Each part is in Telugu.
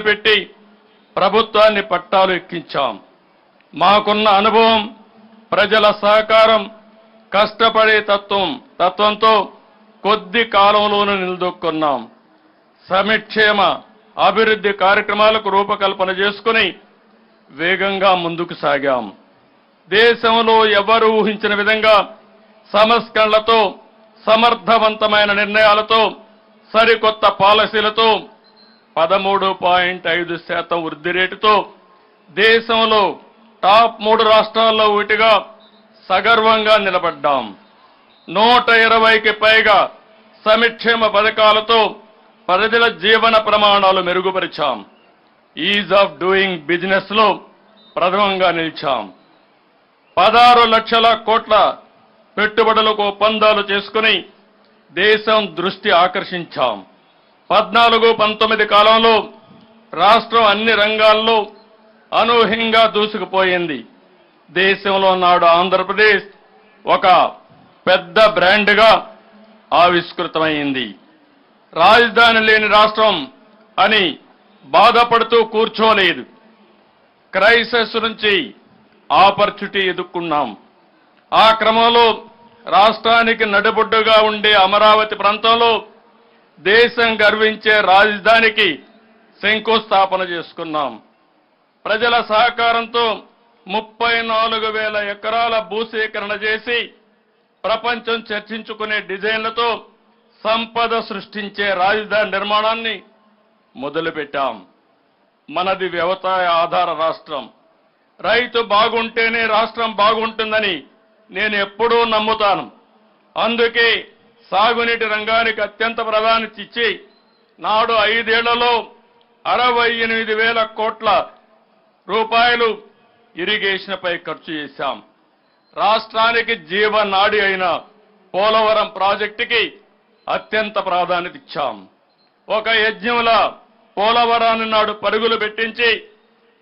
పెట్టి ప్రభుత్వాన్ని పట్టాలు ఎక్కించాం. మాకున్న అనుభవం ప్రజల సహకారం కష్టపడే తత్వం తత్వంతో కొద్ది కాలంలోనూ నిలదొక్కున్నాం. సమిక్షేమ అభివృద్ధి కార్యక్రమాలకు రూపకల్పన చేసుకుని వేగంగా ముందుకు సాగాం. దేశంలో ఎవరు ఊహించిన విధంగా సంస్కరణలతో సమర్థవంతమైన నిర్ణయాలతో సరికొత్త పాలసీలతో పదమూడు పాయింట్ ఐదు శాతం వృద్ధి రేటుతో దేశంలో టాప్ మూడు రాష్ట్రాల్లో ఒకటిగా సగర్వంగా నిలబడ్డాం. నూట ఇరవైకి పైగా సమిక్షేమ పథకాలతో ప్రజల జీవన ప్రమాణాలు మెరుగుపరిచాం. ఈజ్ ఆఫ్ డూయింగ్ బిజినెస్లో ప్రథమంగా నిలిచాం. పదహారు లక్షల కోట్ల పెట్టుబడులకు ఒప్పందాలు చేసుకుని దేశం దృష్టి ఆకర్షించాం. పద్నాలుగు పంతొమ్మిది కాలంలో రాష్ట్రం అన్ని రంగాల్లో అనూహ్యంగా దూసుకుపోయింది. దేశంలో నాడు ఆంధ్రప్రదేశ్ ఒక పెద్ద బ్రాండ్గా ఆవిష్కృతమైంది. రాజధాని లేని రాష్ట్రం అని బాధపడుతూ కూర్చోలేదు. క్రైసిస్ నుంచి ఆపర్చునిటీ ఎదుర్కొన్నాం. ఆ క్రమంలో రాష్ట్రానికి నడిబొడ్డుగా ఉండే అమరావతి ప్రాంతంలో దేశం గర్వించే రాజధానికి శంకుస్థాపన చేసుకున్నాం. ప్రజల సహకారంతో ముప్పై నాలుగు వేల ఎకరాల భూసేకరణ చేసి ప్రపంచం చర్చించుకునే డిజైన్లతో సంపద సృష్టించే రాజధాని నిర్మాణాన్ని మొదలుపెట్టాం. మనది వ్యవసాయ ఆధార రాష్ట్రం. రైతు బాగుంటేనే రాష్ట్రం బాగుంటుందని నేను ఎప్పుడూ నమ్ముతాను. అందుకే సాగునీటి రంగానికి అత్యంత ప్రాధాన్యత ఇచ్చి నాడు ఐదేళ్ళలో అరవై ఎనిమిది వేల కోట్ల రూపాయలు ఇరిగేషన్పై ఖర్చు చేశాం. రాష్ట్రానికి జీవనాడి అయిన పోలవరం ప్రాజెక్టుకి అత్యంత ప్రాధాన్యత ఇచ్చాం. ఒక యజ్ఞంలా పోలవరాన్ని నాడు పరుగులు పెట్టించి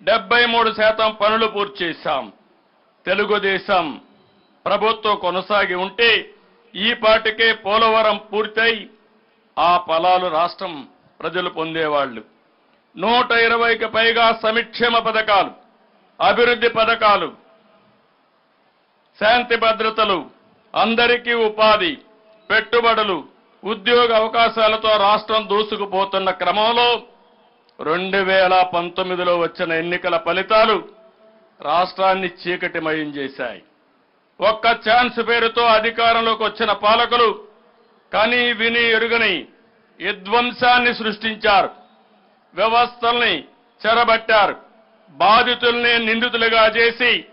డెబ్బై మూడు శాతం పనులు పూర్తి చేశాం. తెలుగుదేశం ప్రభుత్వం కొనసాగి ఉంటే ఈ పాటికే పోలవరం పూర్తయి ఆ ఫలాలు రాష్ట్రం ప్రజలు పొందేవాళ్ళు నూట ఇరవైకి పైగా సమిక్షేమ పథకాలు అభివృద్ధి పథకాలు శాంతి భద్రతలు అందరికీ ఉపాధి పెట్టుబడులు ఉద్యోగ అవకాశాలతో రాష్ట్రం దూసుకుపోతున్న క్రమంలో రెండు వేల పంతొమ్మిదిలో వచ్చిన ఎన్నికల ఫలితాలు రాష్ట్రాన్ని చీకటిమయం చేశాయి. ఒక్క ఛాన్స్ పేరుతో అధికారంలోకి వచ్చిన పాలకులు కని విని ఎరుగని విధ్వంసాన్ని సృష్టించారు. వ్యవస్థల్ని చెరబట్టారు. బాధితుల్ని నిందితులుగా చేసి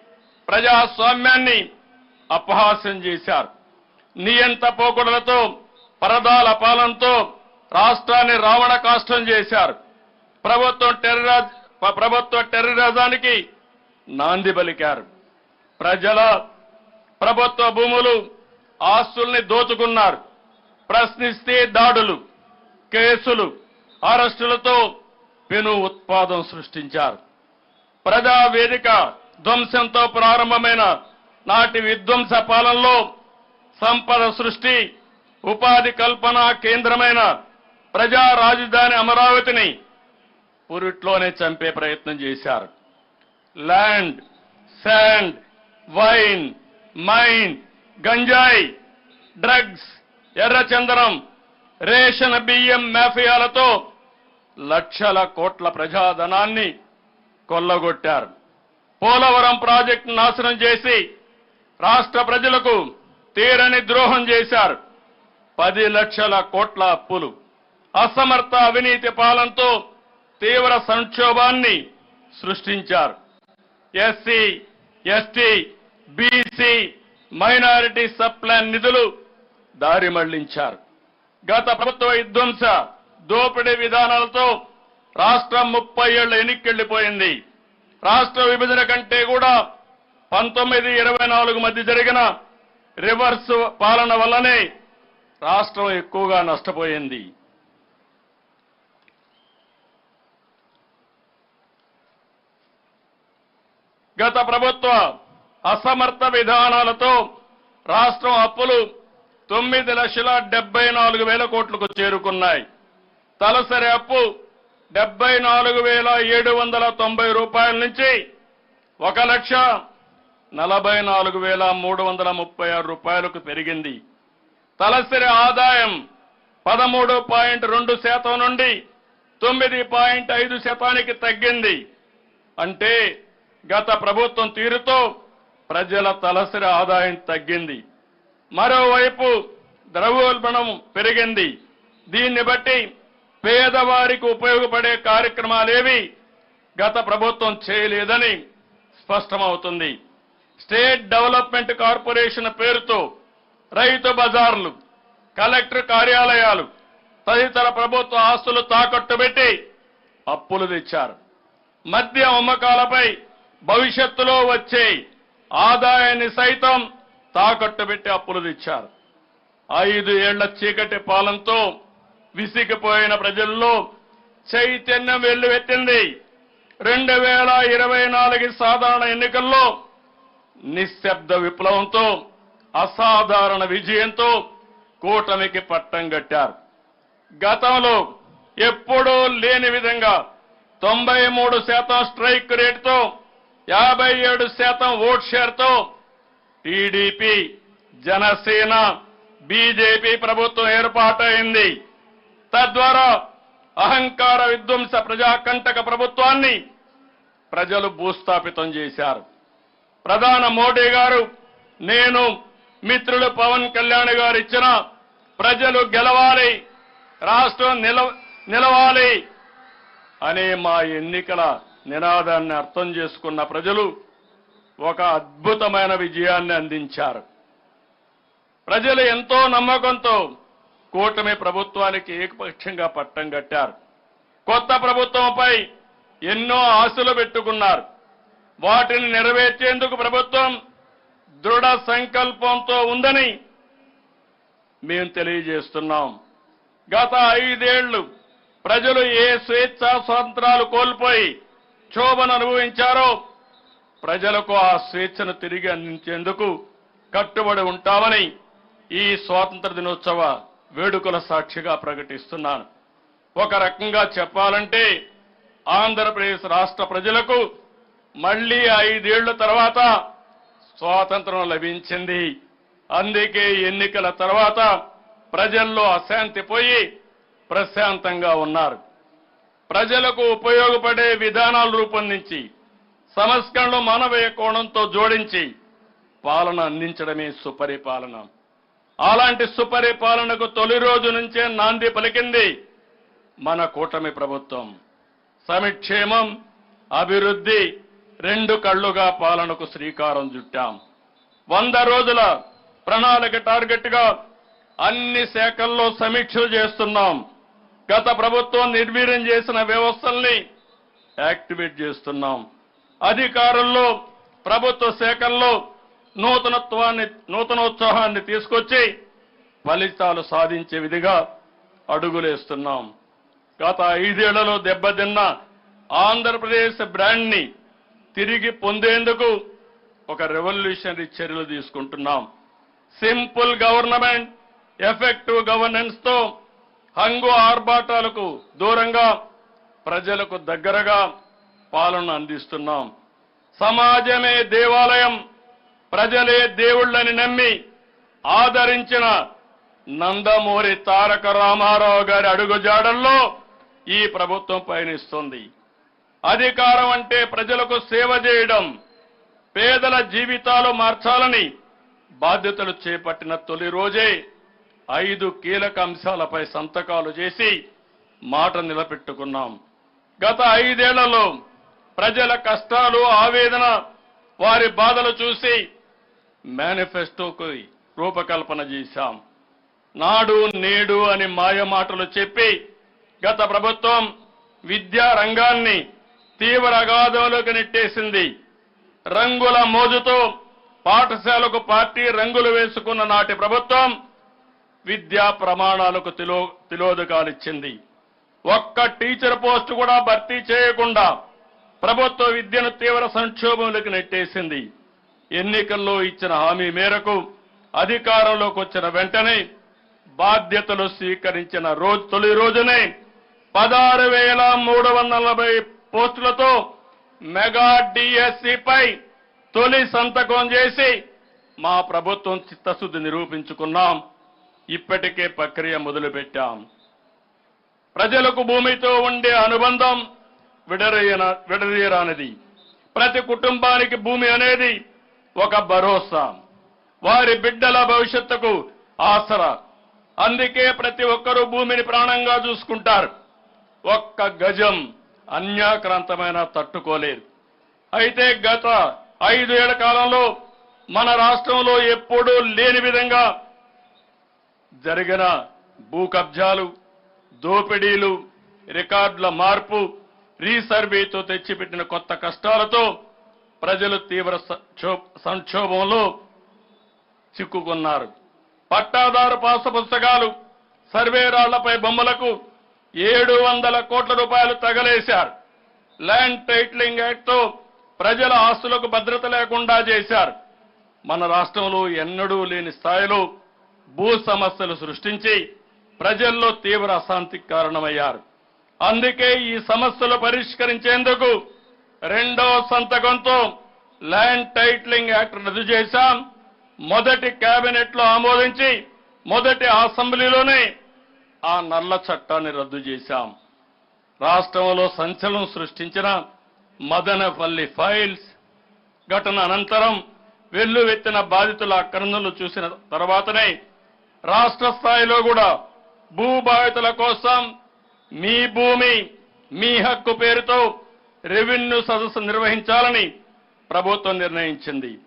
ప్రజాస్వామ్యాన్ని అపహాస్యం చేశారు. నియంత పోకడలతో పరదాల పాలనతో రాష్ట్రాన్ని రావణ కాష్టం చేశారు. ప్రభుత్వం టెర్రరాజ్ ప్రభుత్వ టెర్రరిజానికి నాంది పలికారు. ప్రజల ప్రభుత్వ భూములు ఆస్తుల్ని దోచుకున్నారు. ప్రశ్నిస్తే దాడులు కేసులు అరెస్టులతో పెను ఉత్పాదం సృష్టించారు. ప్రజా వేదిక ధ్వంసంతో ప్రారంభమైన నాటి విధ్వంస పాలనలో సంపద సృష్టి ఉపాధి కల్పన కేంద్రమైన ప్రజా రాజధాని అమరావతిని పురిట్లోనే చంపే ప్రయత్నం చేశారు. ల్యాండ్ శాండ్ వైన్ మైన్ గంజాయి డ్రగ్స్ ఎర్రచందనం రేషన్ బియ్యం మాఫియాలతో లక్షల కోట్ల ప్రజాధనాన్ని కొల్లగొట్టారు. పోలవరం ప్రాజెక్టు నాశనం చేసి రాష్ట్ర ప్రజలకు తీరని ద్రోహం చేశారు. పది లక్షల కోట్ల అప్పులు. అసమర్థ అవినీతి పాలనతో తీవ్ర సంక్షోభాన్ని సృష్టించారు. SC ST BC minority sub plan నిధులు దారి మళ్ళించారు. గత ప్రభుత్వ విధ్వంస దోపిడీ విధానాలతో రాష్ట్రం ముప్పై ఏళ్ళ ఎన్నికెళ్ళిపోయింది రాష్ట్ర విభజన కంటే కూడా పంతొమ్మిది ఇరవై నాలుగు మధ్య జరిగిన రివర్స్ పాలన వల్లనే రాష్ట్రం ఎక్కువగా నష్టపోయింది. గత ప్రభుత్వ అసమర్థ విధానాలతో రాష్ట్రం అప్పులు తొమ్మిది లక్షల డెబ్బై నాలుగు వేల కోట్లకు చేరుకున్నాయి. తలసరి అప్పు డెబ్బై నాలుగు వేల ఏడు వందల తొంభై రూపాయల నుంచి ఒక లక్ష నలభై నాలుగు వేల మూడు వందల ముప్పై ఆరు రూపాయలకు పెరిగింది. తలసరి ఆదాయం పదమూడు పాయింట్ రెండు శాతం నుండి తొమ్మిది పాయింట్ ఐదు శాతానికి తగ్గింది. అంటే గత ప్రభుత్వం తీరుతో ప్రజల తలసరి ఆదాయం తగ్గింది. మరోవైపు ద్రవ్యోల్బణం పెరిగింది. దీన్ని బట్టి పేదవారికి ఉపయోగపడే కార్యక్రమాలేవి గత ప్రభుత్వం చేయలేదని స్పష్టమవుతుంది. స్టేట్ డెవలప్మెంట్ కార్పొరేషన్ పేరుతో రైతు బజార్లు కలెక్టర్ కార్యాలయాలు తదితర ప్రభుత్వ ఆస్తులు తాకట్టు పెట్టి అప్పులు తెచ్చారు. మద్య అమ్మకాలపై భవిష్యత్తులో వచ్చే ఆదాయాన్ని సైతం తాకట్టు పెట్టి అప్పులు తెచ్చారు. ఐదు ఏళ్ళ చీకటి పాలనతో విసిగిపోయిన ప్రజల్లో చైతన్యం వెల్లువెత్తింది. రెండు వేల ఇరవై నాలుగు సాధారణ ఎన్నికల్లో నిశ్శబ్ద విప్లవంతో అసాధారణ విజయంతో కూటమికి పట్టం కట్టారు. గతంలో ఎప్పుడూ లేని విధంగా తొంభై మూడు శాతం స్ట్రైక్ రేటుతో యాభై ఏడు శాతం ఓట్ షేర్తో టీడీపీ జనసేన బీజేపీ ప్రభుత్వం ఏర్పాటైంది. తద్వారా అహంకార విధ్వంస ప్రజాకంటక ప్రభుత్వాన్ని ప్రజలు భూస్థాపితం చేశారు. ప్రధాన మోడీ గారు నేను మిత్రులు పవన్ కళ్యాణ్ గారు ఇచ్చిన ప్రజలు గెలవాలి రాష్ట్రం నిలవాలి అనే మా ఎన్నికల నినాదాన్ని అర్థం చేసుకున్న ప్రజలు ఒక అద్భుతమైన విజయాన్ని అందించారు. ప్రజలు ఎంతో నమ్మకంతో కూటమి ప్రభుత్వానికి ఏకపక్షంగా పట్టం కట్టారు. కొత్త ప్రభుత్వంపై ఎన్నో ఆశలు పెట్టుకున్నారు. వాటిని నెరవేర్చేందుకు ప్రభుత్వం దృఢ సంకల్పంతో ఉందని మేము తెలియజేస్తున్నాం. గత ఐదేళ్ళు ప్రజలు ఏ స్వేచ్ఛా స్వాతంత్రాలు కోల్పోయి క్షోభను అనుభవించారో ప్రజలకు ఆ స్వేచ్ఛను తిరిగి అందించేందుకు కట్టుబడి ఉంటామని ఈ స్వాతంత్ర దినోత్సవ వేడుకల సాక్షిగా ప్రకటిస్తున్నాను. ఒక రకంగా చెప్పాలంటే ఆంధ్రప్రదేశ్ రాష్ట్ర ప్రజలకు మళ్ళీ ఐదేళ్ళ తర్వాత స్వాతంత్రం లభించింది. అందుకే ఎన్నికల తర్వాత ప్రజల్లో అశాంతి పోయి ప్రశాంతంగా ఉన్నారు. ప్రజలకు ఉపయోగపడే విధానాలు రూపొందించి సంస్కరణలు మానవీయ కోణంతో జోడించి పాలన అందించడమే సుపరిపాలన. అలాంటి సుపరిపాలనకు తొలి రోజు నుంచే నాంది పలికింది మన కూటమి ప్రభుత్వం. సమిక్షేమం అభివృద్ధి రెండు కళ్ళుగా పాలనకు శ్రీకారం చుట్టాం. వంద రోజుల ప్రణాళిక టార్గెట్గా అన్ని శాఖల్లో సమీక్షలు చేస్తున్నాం. గత ప్రభుత్వం నిర్వీర్యం చేసిన వ్యవస్థల్ని యాక్టివేట్ చేస్తున్నాం. అధికారుల్లో ప్రభుత్వ శాఖల్లో నూతనత్వాన్ని నూతనోత్సాహాన్ని తీసుకొచ్చి ఫలితాలు సాధించే విధిగా అడుగులేస్తున్నాం. గత ఐదేళ్ళలో దెబ్బతిన్న ఆంధ్రప్రదేశ్ బ్రాండ్ని తిరిగి పొందేందుకు ఒక రెవల్యూషనరీ చర్యలు తీసుకుంటున్నాం. సింపుల్ గవర్నమెంట్ ఎఫెక్టివ్ గవర్నెన్స్తో హంగు ఆర్భాటాలకు దూరంగా ప్రజలకు దగ్గరగా పాలన అందిస్తున్నాం. సమాజమే దేవాలయం ప్రజలే దేవుళ్ళని నమ్మి ఆదరించిన నందమూరి తారక రామారావు గారి అడుగుజాడల్లో ఈ ప్రభుత్వం పయనిస్తుంది. అధికారం అంటే ప్రజలకు సేవ చేయడం పేదల జీవితాలు మార్చాలని బాధ్యతలు చేపట్టిన తొలి రోజే ఐదు కీలక అంశాలపై సంతకాలు చేసి మాట నిలబెట్టుకున్నాం. గత ఐదేళ్ళలో ప్రజల కష్టాలు ఆవేదన వారి బాధలు చూసి మేనిఫెస్టోకు రూపకల్పన చేశాం. నాడు నేడు అని మాయ మాటలు చెప్పి గత ప్రభుత్వం విద్యా రంగాన్ని తీవ్ర అగాధంలోకి నెట్టేసింది. రంగుల మోజుతో పాఠశాలకు పార్టీ రంగులు వేసుకున్న నాటి ప్రభుత్వం విద్యా ప్రమాణాలకు తిలో తిలోదకాలిచ్చింది ఒక్క టీచర్ పోస్టు కూడా భర్తీ చేయకుండా ప్రభుత్వ విద్యను తీవ్ర సంక్షోభంలోకి నెట్టేసింది. ఎన్నికల్లో ఇచ్చిన హామీ మేరకు అధికారంలోకి వచ్చిన వెంటనే బాధ్యతలు స్వీకరించిన రోజు తొలి రోజునే పదహారు వేల మూడు వందల నలభై పోస్టులతో మెగా డిఎస్సిపై తొలి సంతకం చేసి మా ప్రభుత్వం చిత్తశుద్ధి నిరూపించుకున్నాం. ఇప్పటికే ప్రక్రియ మొదలుపెట్టాం. ప్రజలకు భూమితో ఉండే అనుబంధం విడదీయన విడదీయరానిది ప్రతి కుటుంబానికి భూమి అనేది ఒక భరోసా. వారి బిడ్డల భవిష్యత్తుకు ఆసరా. అందుకే ప్రతి ఒక్కరూ భూమిని ప్రాణంగా చూసుకుంటారు. ఒక్క గజం అన్యాక్రాంతమైన తట్టుకోలేరు. అయితే గత ఐదు ఏళ్ళ కాలంలో మన రాష్ట్రంలో ఎప్పుడూ లేని విధంగా జరిగిన భూ కబ్జాలు దోపిడీలు రికార్డుల మార్పు రీసర్వేతో తెచ్చిపెట్టిన కొత్త కష్టాలతో ప్రజలు తీవ్ర సంక్షోభంలో చిక్కుకున్నారు. పట్టాదారు పాస పుస్తకాలు సర్వే రాళ్ళపై బొమ్మలకు ఏడు వందల కోట్ల రూపాయలు తగలేశారు. ల్యాండ్ టైటిలింగ్ యాక్ట్తో ప్రజల ఆస్తులకు భద్రత లేకుండా చేశారు. మన రాష్ట్రంలో ఎన్నడూ లేని స్థాయిలో భూ సమస్యలు సృష్టించి ప్రజల్లో తీవ్ర అశాంతికి కారణమయ్యారు. అందుకే ఈ సమస్యలు పరిష్కరించేందుకు రెండో సంతకంతో ల్యాండ్ టైటిలింగ్ యాక్ట్ రద్దు చేశాం. మొదటి కేబినెట్లో ఆమోదించి మొదటి అసెంబ్లీలోనే ఆ నల్ల చట్టాన్ని రద్దు చేశాం. రాష్ట్రంలో సంచలనం సృష్టించిన మదనపల్లి ఫైల్స్ ఘటన అనంతరం వెల్లువెత్తిన బాధితుల అక్రందలు చూసిన తర్వాతనే రాష్ట్ర స్థాయిలో కూడా భూ బాధితుల కోసం మీ భూమి మీ హక్కు పేరుతో రెవెన్యూ సదస్సు నిర్వహించాలని ప్రభుత్వం నిర్ణయించింది.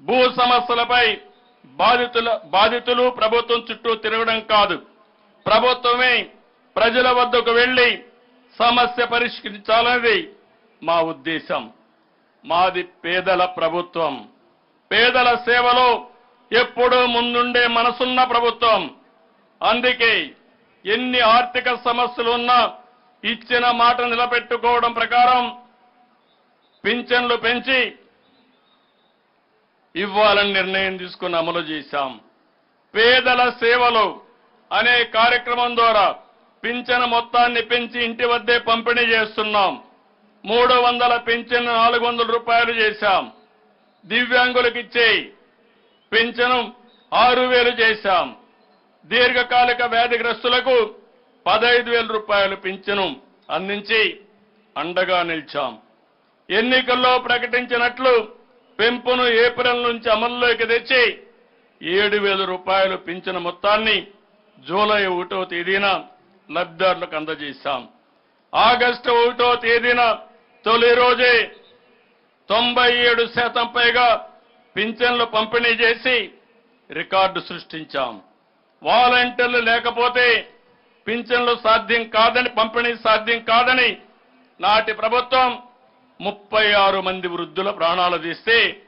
భూ సమస్యలపై బాధితుల బాధితులు ప్రభుత్వం చుట్టూ తిరగడం కాదు. ప్రభుత్వమే ప్రజల వద్దకు వెళ్ళి సమస్య పరిష్కరించాలనేది మా ఉద్దేశం. మాది పేదల ప్రభుత్వం. పేదల సేవలో ఎప్పుడూ ముందుండే మనసున్న ప్రభుత్వం. అందుకే ఎన్ని ఆర్థిక సమస్యలు ఉన్నా ఇచ్చిన మాట నిలబెట్టుకోవడం ప్రకారం పింఛన్లు పెంచి ఇవ్వాలని నిర్ణయం తీసుకుని అమలు చేశాం. పేదల సేవలు అనే కార్యక్రమం ద్వారా పింఛన మొత్తాన్ని పెంచి ఇంటి వద్దే పంపిణీ చేస్తున్నాం. మూడు వందల పింఛన్ నాలుగు వందల రూపాయలు చేశాం. దివ్యాంగులకు ఇచ్చే పింఛను ఆరు వేలు చేశాం. దీర్ఘకాలిక వ్యాధిగ్రస్తులకు పదహైదు వేల రూపాయలు పింఛను అందించి అండగా నిలిచాం. ఎన్నికల్లో ప్రకటించినట్లు పెంపును ఏప్రిల్ నుంచి అమల్లోకి తెచ్చి ఏడు వేల రూపాయలు పింఛను మొత్తాన్ని జూలై ఒకటో తేదీన లబ్ధిదారులకు అందజేశాం. ఆగస్టు ఒకటో తేదీన తొలి రోజే తొంభై ఏడు శాతం పైగా పింఛన్లు పంపిణీ చేసి రికార్డు సృష్టించాం. వాలంటీర్లు లేకపోతే పింఛన్లు సాధ్యం కాదని పంపిణీ సాధ్యం కాదని నాటి ప్రభుత్వం ముప్పై ఆరు మంది వృద్ధుల ప్రాణాలు తీస్తే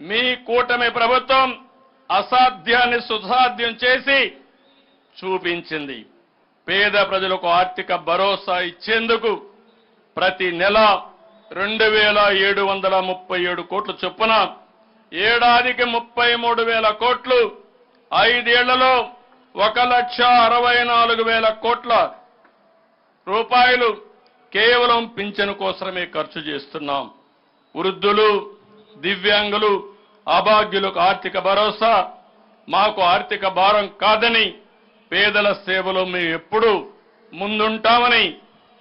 మీ కూటమి ప్రభుత్వం అసాధ్యాన్ని సుసాధ్యం చేసి చూపించింది. పేద ప్రజలకు ఆర్థిక భరోసా ఇచ్చేందుకు ప్రతి నెల రెండు వేల ఏడు వందల ముప్పై ఏడు కోట్ల చొప్పున ఏడాదికి ముప్పై మూడు వేల కోట్లు. ఐదేళ్ళలో ఒక లక్ష అరవై నాలుగు వేల కోట్ల రూపాయలు కేవలం పింఛను కోసమే ఖర్చు చేస్తున్నాం. వృద్ధులు దివ్యాంగులు అభాగ్యులకు ఆర్థిక భరోసా మాకు ఆర్థిక భారం కాదని పేదల సేవలో మేము ఎప్పుడూ ముందుంటామని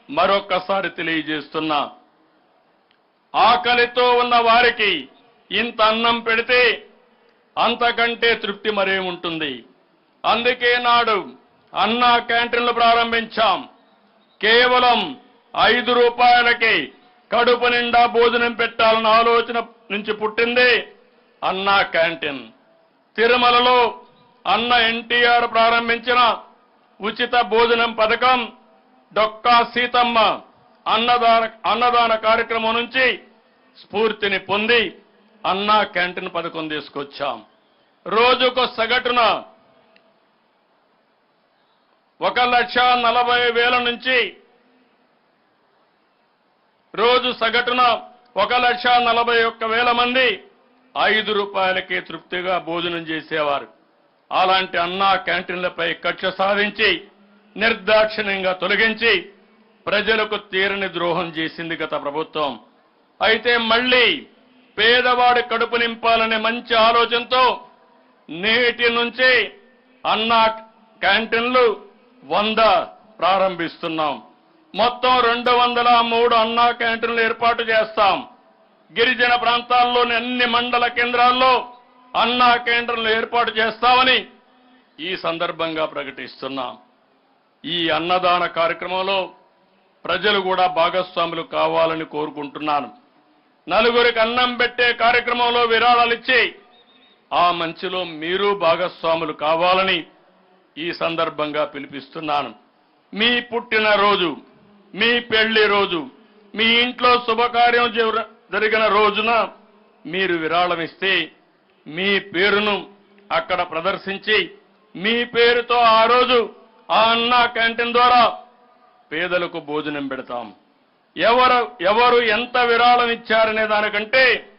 మరొక్కసారి తెలియజేస్తున్నా. ఆకలితో ఉన్న వారికి ఇంత అన్నం పెడితే అంతకంటే తృప్తి మరేముంటుంది? అందుకే నాడు అన్నా క్యాంటీన్లు ప్రారంభించాం. కేవలం ఐదు రూపాయలకి కడుపు నిండా భోజనం పెట్టాలన్న ఆలోచన నుంచి పుట్టింది అన్నా క్యాంటీన్. తిరుమలలో అన్న ఎన్టీఆర్ ప్రారంభించిన ఉచిత భోజనం పథకం డొక్కా సీతమ్మ అన్నదాన అన్నదాన కార్యక్రమం నుంచి స్ఫూర్తిని పొంది అన్నా క్యాంటీన్ పథకం తీసుకొచ్చాం. రోజుకు సగటున ఒక లక్ష నలభై వేల నుంచి రోజు సగటున ఒక లక్ష నలభై ఒక్క వేల మంది ఐదు రూపాయలకి తృప్తిగా భోజనం చేసేవారు. అలాంటి అన్నా క్యాంటీన్లపై కక్ష సాధించి నిర్దాక్షిణ్యంగా తొలగించి ప్రజలకు తీరని ద్రోహం చేసింది గత ప్రభుత్వం. అయితే మళ్ళీ పేదవాడి కడుపు నింపాలనే మంచి ఆలోచనతో నేటి నుంచి అన్నా క్యాంటీన్లు వంద ప్రారంభిస్తున్నాం. మొత్తం రెండు వందల మూడు అన్నా క్యాంటీన్లు ఏర్పాటు చేస్తాం. గిరిజన ప్రాంతాల్లోని అన్ని మండల కేంద్రాల్లో అన్నా క్యాంటీన్లు ఏర్పాటు చేస్తామని ఈ సందర్భంగా ప్రకటిస్తున్నాం. ఈ అన్నదాన కార్యక్రమంలో ప్రజలు కూడా భాగస్వాములు కావాలని కోరుకుంటున్నాను. నలుగురికి అన్నం పెట్టే కార్యక్రమంలో విరాళాలు ఇచ్చి ఆ మంచిలో మీరు భాగస్వాములు కావాలని ఈ సందర్భంగా పిలిపిస్తున్నాను. మీ పుట్టిన రోజు మీ పెళ్ళి రోజు మీ ఇంట్లో శుభకార్యం జరిగిన రోజున మీరు విరాళం ఇస్తే మీ పేరును అక్కడ ప్రదర్శించి మీ పేరుతో ఆ రోజు ఆ అన్నా క్యాంటీన్ ద్వారా పేదలకు భోజనం పెడతాం. ఎవరు ఎవరు ఎంత విరాళం ఇచ్చారనే దానికంటే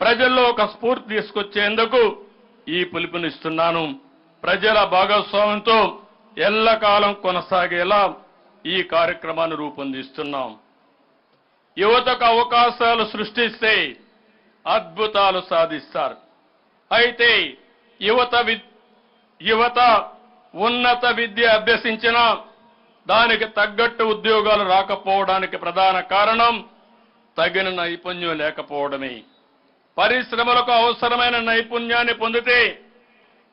ప్రజల్లో ఒక స్ఫూర్తి తీసుకొచ్చేందుకు ఈ పిలుపునిస్తున్నాను. ప్రజల భాగస్వామ్యంతో ఎల్లకాలం కొనసాగేలా ఈ కార్యక్రమాన్ని రూపొందిస్తున్నాం. యువతకు అవకాశాలు సృష్టిస్తే అద్భుతాలు సాధిస్తారు. అయితే యువత వి- యువత ఉన్నత విద్య అభ్యసించిన దానికి తగ్గట్టు ఉద్యోగాలు రాకపోవడానికి ప్రధాన కారణం తగిన నైపుణ్యం లేకపోవడమే. పరిశ్రమలకు అవసరమైన నైపుణ్యాన్ని పొందితే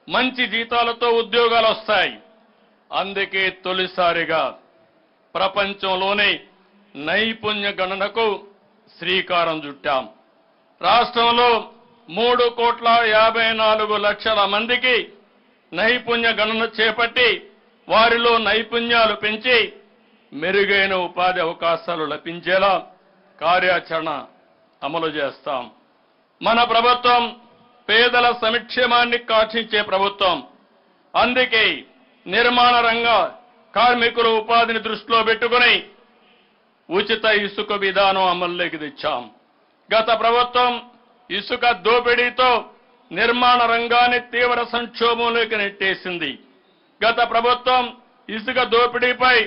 మంచి జీతాలతో ఉద్యోగాలు వస్తాయి. అందుకే తొలిసారిగా ప్రపంచంలోనే నైపుణ్య గణనకు శ్రీకారం చుట్టాం. రాష్ట్రంలో మూడు కోట్ల యాభై నాలుగు లక్షల మందికి నైపుణ్య గణన చేపట్టి వారిలో నైపుణ్యాలు పెంచి మెరుగైన ఉపాధి అవకాశాలు లభించేలా కార్యాచరణ అమలు చేస్తాం. మన ప్రభుత్వం పేదల సంక్షేమాన్ని కాక్షించే ప్రభుత్వం. అందుకే నిర్మాణ రంగ కార్మికుల ఉపాధిని దృష్టిలో పెట్టుకుని ఉచిత ఇసుక విధానం అమల్లోకి తెచ్చాం. గత ప్రభుత్వం ఇసుక దోపిడీతో నిర్మాణ రంగాన్ని తీవ్ర సంక్షోభంలోకి నెట్టేసింది. గత ప్రభుత్వం ఇసుక దోపిడీపై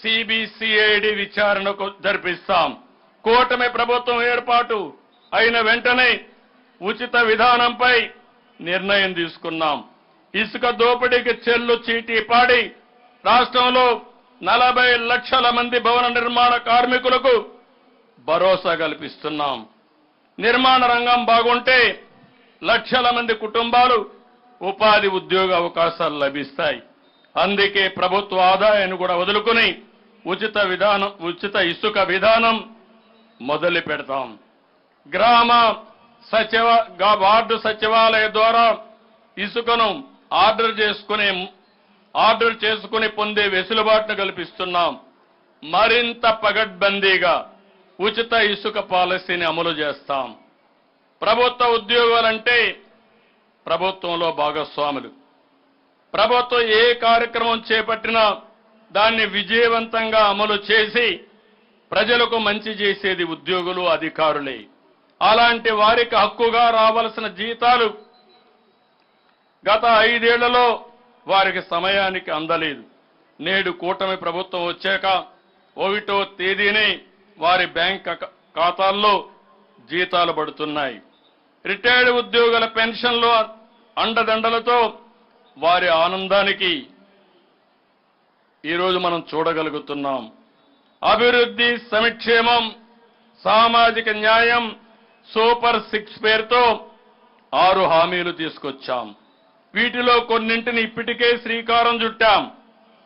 సిబిసిఐడి విచారణకు జరిపిస్తాం. కూటమి ప్రభుత్వం ఏర్పాటు అయిన వెంటనే ఉచిత విధానంపై నిర్ణయం తీసుకున్నాం. ఇసుక దోపిడీకి చెల్లు చీటీ పాడి రాష్ట్రంలో నలభై లక్షల మంది భవన నిర్మాణ కార్మికులకు భరోసా కల్పిస్తున్నాం. నిర్మాణ రంగం బాగుంటే లక్షల మంది కుటుంబాలు ఉపాధి ఉద్యోగ అవకాశాలు లభిస్తాయి. అందుకే ప్రభుత్వ ఆదాయాన్ని కూడా వదులుకుని ఉచిత విధానం ఉచిత ఇసుక విధానం మొదలు పెడతాం. గ్రామ సచివ వార్డు సచివాలయ ద్వారా ఇసుకను ఆర్డర్ చేసుకునే ఆర్డర్ చేసుకుని పొందే వెసులుబాటును కల్పిస్తున్నాం. మరింత పగడ్బందీగా ఉచిత ఇసుక పాలసీని అమలు చేస్తాం. ప్రభుత్వ ఉద్యోగాలంటే ప్రభుత్వంలో భాగస్వాములు. ప్రభుత్వం ఏ కార్యక్రమం చేపట్టినా దాన్ని విజయవంతంగా అమలు చేసి ప్రజలకు మంచి చేసేది ఉద్యోగులు అధికారులే. అలాంటి వారికి హక్కుగా రావలసిన జీతాలు గత ఐదేళ్ళలో వారికి సమయానికి అందలేదు. నేడు కూటమి ప్రభుత్వం వచ్చాక ఒకటో తేదీనే వారి బ్యాంక్ ఖాతాల్లో జీతాలు పడుతున్నాయి. రిటైర్డ్ ఉద్యోగుల పెన్షన్లు అండదండలతో వారి ఆనందానికి ఈరోజు మనం చూడగలుగుతున్నాం. అభివృద్ధి సంక్షేమం సామాజిక న్యాయం సూపర్ సిక్స్ పేరుతో ఆరు హామీలు తీసుకొచ్చాం. వీటిలో కొన్నింటిని ఇప్పటికే శ్రీకారం చుట్టాం.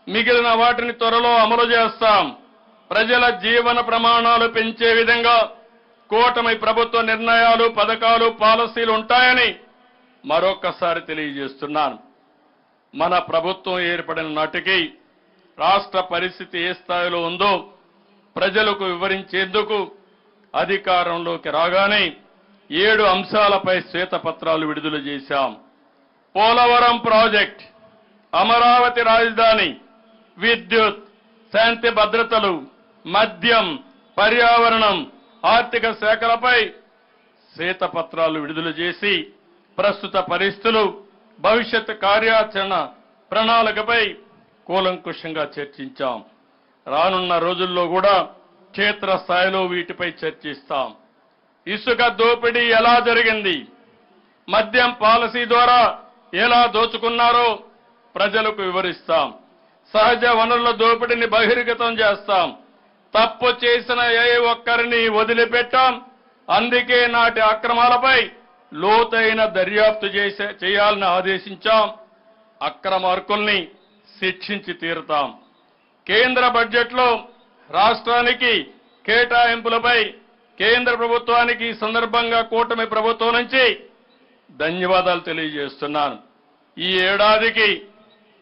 మిగిలిన వాటిని త్వరలో అమలు చేస్తాం. ప్రజల జీవన ప్రమాణాలు పెంచే విధంగా కూటమి ప్రభుత్వ నిర్ణయాలు పథకాలు పాలసీలు ఉంటాయని మరొక్కసారి తెలియజేస్తున్నాను. మన ప్రభుత్వం ఏర్పడిన నాటికి రాష్ట్ర పరిస్థితి ఏ స్థాయిలో ఉందో ప్రజలకు వివరించేందుకు అధికారంలోకి రాగానే ఏడు అంశాలపై శ్వేతపత్రాలు విడుదల చేశాం. పోలవరం ప్రాజెక్ట్ అమరావతి రాజధాని విద్యుత్ శాంతి భద్రతలు మద్యం పర్యావరణం ఆర్థిక శాఖలపై శ్వేతపత్రాలు విడుదల చేసి ప్రస్తుత పరిస్థితులు భవిష్యత్ కార్యాచరణ ప్రణాళికపై కూలంకుషంగా చర్చించాం. రానున్న రోజుల్లో కూడా క్షేత్రస్థాయిలో వీటిపై చర్చిస్తాం. ఇసుక దోపిడీ ఎలా జరిగింది? మద్యం పాలసీ ద్వారా ఎలా దోచుకున్నారో ప్రజలకు వివరిస్తాం. సహజ వనరుల దోపిడీని బహిర్గతం చేస్తాం. తప్పు చేసిన ఏ ఒక్కరిని వదిలిపెట్టాం. అందుకే నాటి అక్రమాలపై లోతైన దర్యాప్తు చేసే చేయాలని ఆదేశించాం. అక్రమార్కుల్ని శిక్షించి తీరుతాం. కేంద్ర బడ్జెట్లో రాష్ట్రానికి కేటాయింపులపై కేంద్ర ప్రభుత్వానికి ఈ సందర్భంగా కూటమి ప్రభుత్వం నుంచి ధన్యవాదాలు తెలియజేస్తున్నాను. ఈ ఏడాదికి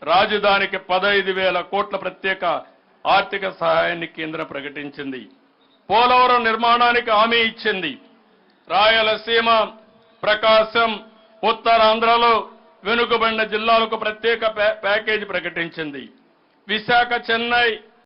రాజధానికి పదహైదు వేల కోట్ల ప్రత్యేక ఆర్థిక సహాయాన్ని కేంద్రం ప్రకటించింది. పోలవరం నిర్మాణానికి హామీ ఇచ్చింది. రాయలసీమ ప్రకాశం ఉత్తరాంధ్రలో వెనుకబడిన జిల్లాలకు ప్రత్యేక ప్యా- ప్యాకేజీ ప్రకటించింది. విశాఖ చెన్నై